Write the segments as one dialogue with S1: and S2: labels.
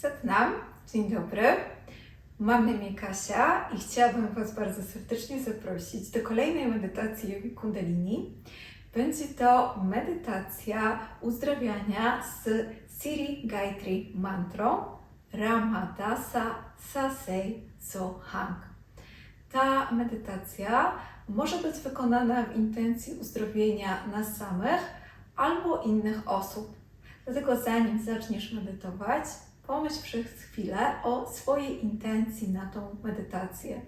S1: Satnam, dzień dobry. Mam na imię Kasia i chciałabym Was bardzo serdecznie zaprosić do kolejnej medytacji jogi kundalini. Będzie to medytacja uzdrawiania z Siri Gayatri mantrą Ramadasa Sasei Sohang. Ta medytacja może być wykonana w intencji uzdrowienia nas samych albo innych osób. Dlatego zanim zaczniesz medytować, pomyśl przez chwilę o swojej intencji na tą medytację.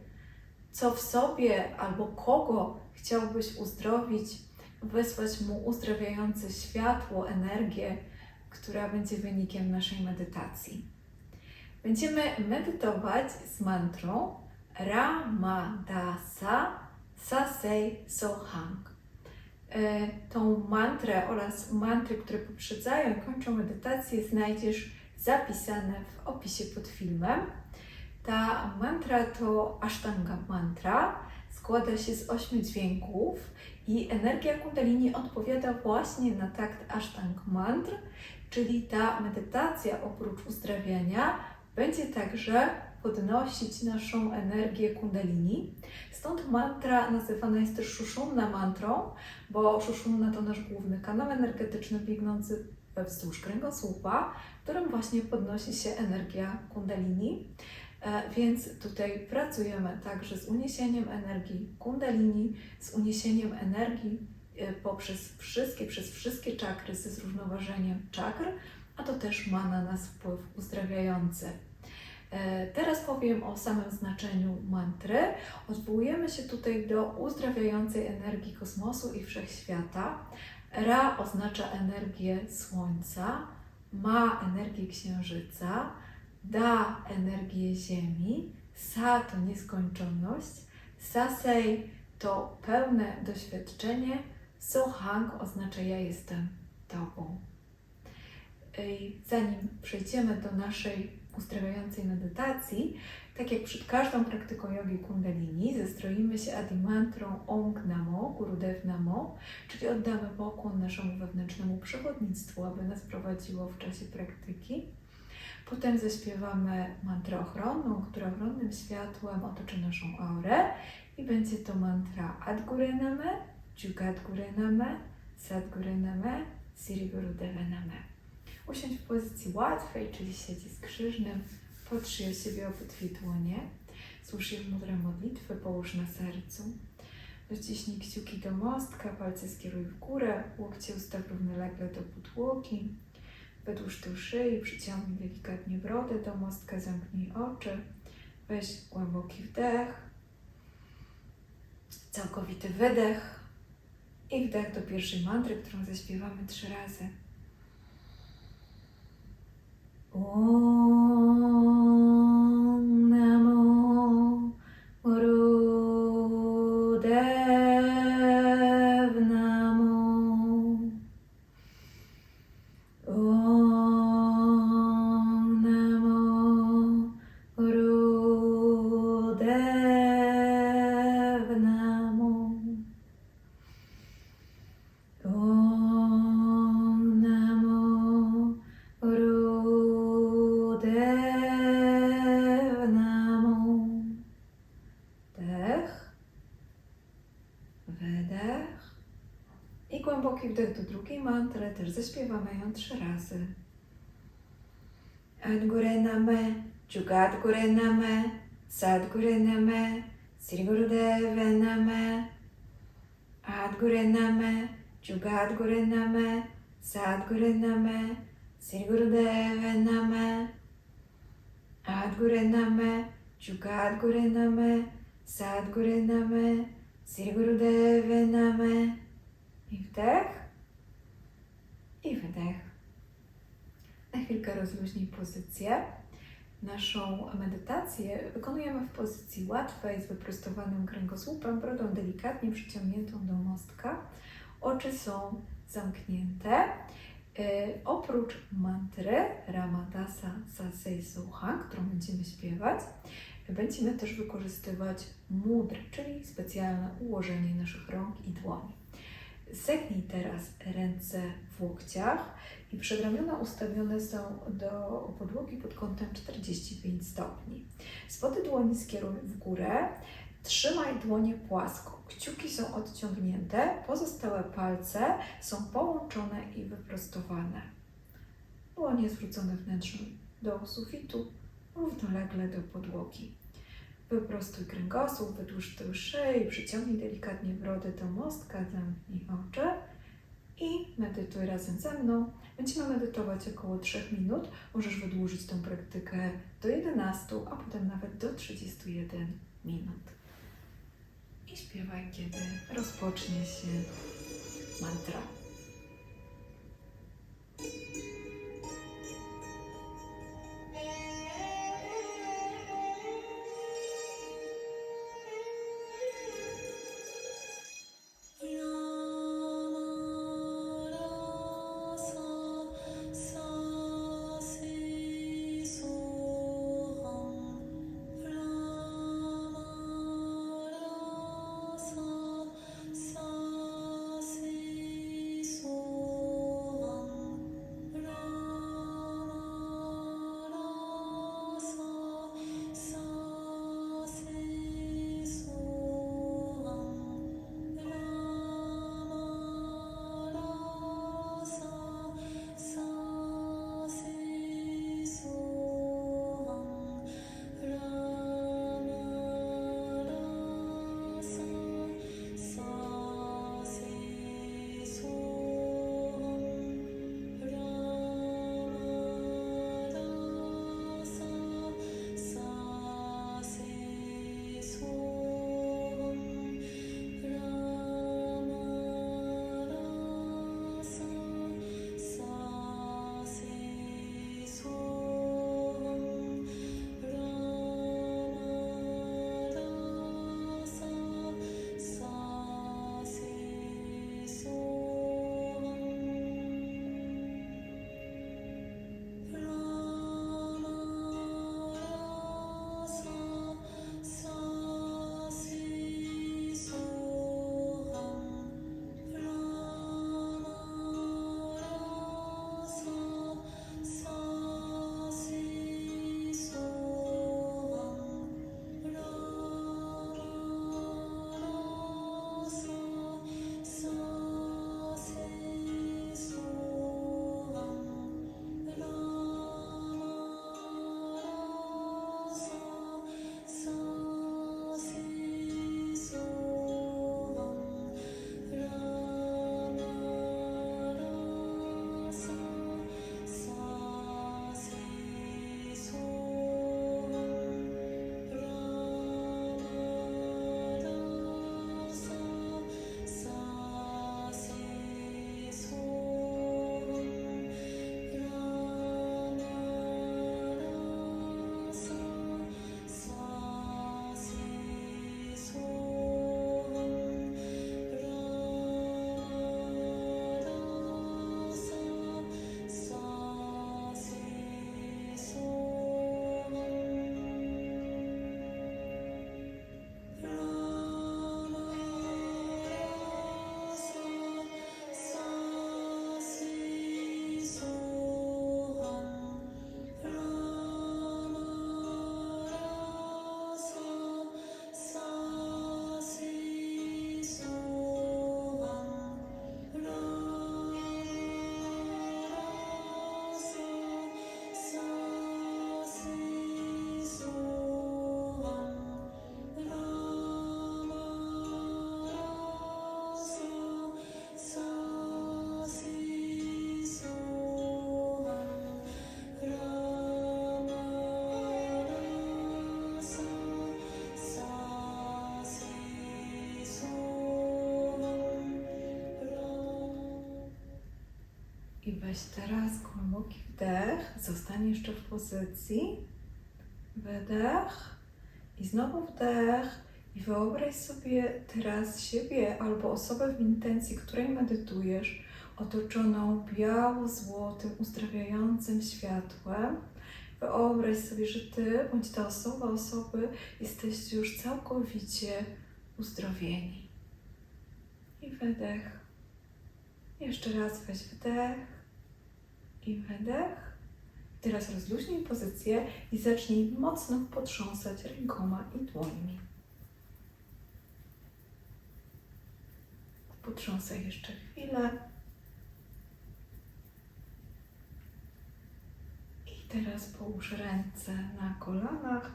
S1: Co w sobie albo kogo chciałbyś uzdrowić, wysłać mu uzdrawiające światło, energię, która będzie wynikiem naszej medytacji. Będziemy medytować z mantrą Ramadasa Sasei Sohang. E, Tą mantrę oraz mantry, które poprzedzają i kończą medytację, znajdziesz zapisane w opisie pod filmem. Ta mantra to Ashtanga mantra. Składa się z ośmiu dźwięków i energia Kundalini odpowiada właśnie na takt Ashtang mantr, czyli ta medytacja oprócz uzdrawiania będzie także podnosić naszą energię Kundalini. Stąd mantra nazywana jest też Shushumna mantrą, bo Shushumna to nasz główny kanał energetyczny biegnący wzdłuż kręgosłupa, którym właśnie podnosi się energia Kundalini. E, Więc tutaj pracujemy także z uniesieniem energii Kundalini, z uniesieniem energii e, poprzez wszystkie, przez wszystkie czakry, ze zrównoważeniem czakr, a to też ma na nas wpływ uzdrawiający. E, Teraz powiem o samym znaczeniu mantry. Odwołujemy się tutaj do uzdrawiającej energii kosmosu i wszechświata. Ra oznacza energię Słońca, Ma energię Księżyca, Da energię Ziemi, Sa to nieskończoność, Sasei to pełne doświadczenie, Sohang oznacza ja jestem Tobą. Zanim przejdziemy do naszej uzdrawiającej medytacji, tak jak przed każdą praktyką jogi kundalini, zestroimy się adimantrą Ong Namo, Gurudev Namo, czyli oddamy pokłon naszemu wewnętrznemu przewodnictwu, aby nas prowadziło w czasie praktyki. Potem zaśpiewamy mantrę ochronną, która ochronnym światłem otoczy naszą aurę i będzie to mantra Adgure Name, Jugadgure Name, Sadgure Name, Siri Gurudeva Name. Usiądź w pozycji łatwej, czyli siedzi z krzyżnym, potrzyj o siebie obydwie dłonie, złóż je w mudrę modlitwy, połóż na sercu. Dociśnij kciuki do mostka, palce skieruj w górę, łokcie ustaw równolegle do podłogi. Wydłuż tył szyi, przyciągnij delikatnie brodę do mostka, zamknij oczy. Weź głęboki wdech, całkowity wydech i wdech do pierwszej mantry, którą zaśpiewamy trzy razy. Oh. Głęboki wdech do drugiej mantry. Też zaśpiewamy ją trzy razy. Adgure Name, Jugadgure Name, Sadgure Name, Sri Gurudeva Name. Adgure Name, Jugadgure Name, Sadgure Name, Sri Gurudeva Name. Adgure Name, Jugadgure Name, Sadgure Name, Sri Gurudeva Name. I wdech. I wydech. Na chwilkę rozluźnij pozycję. Naszą medytację wykonujemy w pozycji łatwej, z wyprostowanym kręgosłupem, brodą delikatnie przyciągniętą do mostka. Oczy są zamknięte. Yy, oprócz mantry Ramadasa Sasei Sohang, którą będziemy śpiewać, będziemy też wykorzystywać mudry, czyli specjalne ułożenie naszych rąk i dłoni. Zegnij teraz ręce w łokciach i przedramiona ustawione są do podłogi pod kątem 45 stopni. Spody dłoni skieruj w górę. Trzymaj dłonie płasko. Kciuki są odciągnięte, pozostałe palce są połączone i wyprostowane. Dłonie zwrócone wnętrzem do sufitu, równolegle do podłogi. Wyprostuj kręgosłup, wydłuż tył szyi, przyciągnij delikatnie brodę do mostka, zamknij oczy i medytuj razem ze mną. Będziemy medytować około 3 minut. Możesz wydłużyć tę praktykę do 11, a potem nawet do 31 minut. I śpiewaj, kiedy rozpocznie się mantra. I weź teraz głęboki wdech, zostań jeszcze w pozycji. Wydech i znowu wdech. I wyobraź sobie teraz siebie albo osobę w intencji, której medytujesz, otoczoną biało-złotym, uzdrawiającym światłem. Wyobraź sobie, że ty bądź ta osoba, osoby jesteście już całkowicie uzdrowieni. I wydech. Jeszcze raz weź wdech i wydech. Teraz rozluźnij pozycję i zacznij mocno potrząsać rękoma i dłońmi. Potrząsaj jeszcze chwilę. I teraz połóż ręce na kolanach.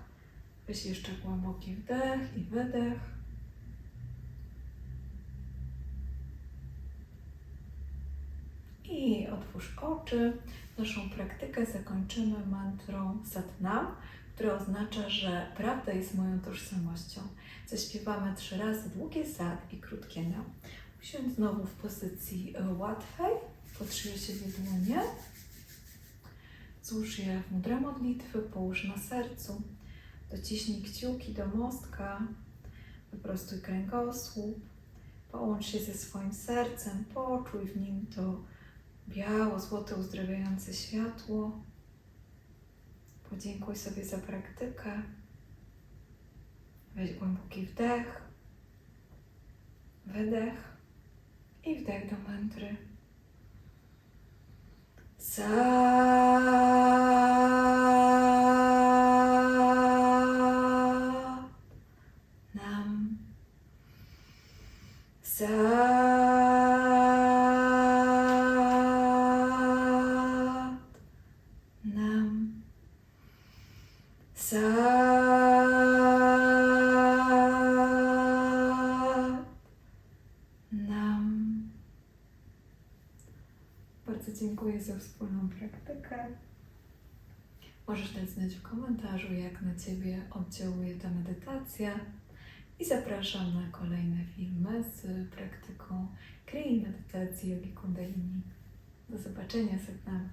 S1: Weź jeszcze głęboki wdech i wydech. I otwórz oczy. Naszą praktykę zakończymy mantrą Satnam, która oznacza, że prawda jest moją tożsamością. Zaśpiewamy trzy razy długie Sat i krótkie Nam. Usiądź znowu w pozycji łatwej, potrzyj się w dłonie. Złóż je w mudrę modlitwy, połóż na sercu. Dociśnij kciuki do mostka, wyprostuj kręgosłup, połącz się ze swoim sercem, poczuj w nim to biało-złote uzdrawiające światło. Podziękuj sobie za praktykę. Weź głęboki wdech, wydech i wdech do mantry. Sa nam sa nam sa nam bardzo dziękuję za wspólną praktykę. Możesz dać znać w komentarzu, jak na Ciebie oddziałuje ta medytacja. I zapraszam na kolejne filmy z praktyką Krei Medytacji Jogi Kundalini. Do zobaczenia, Satnam.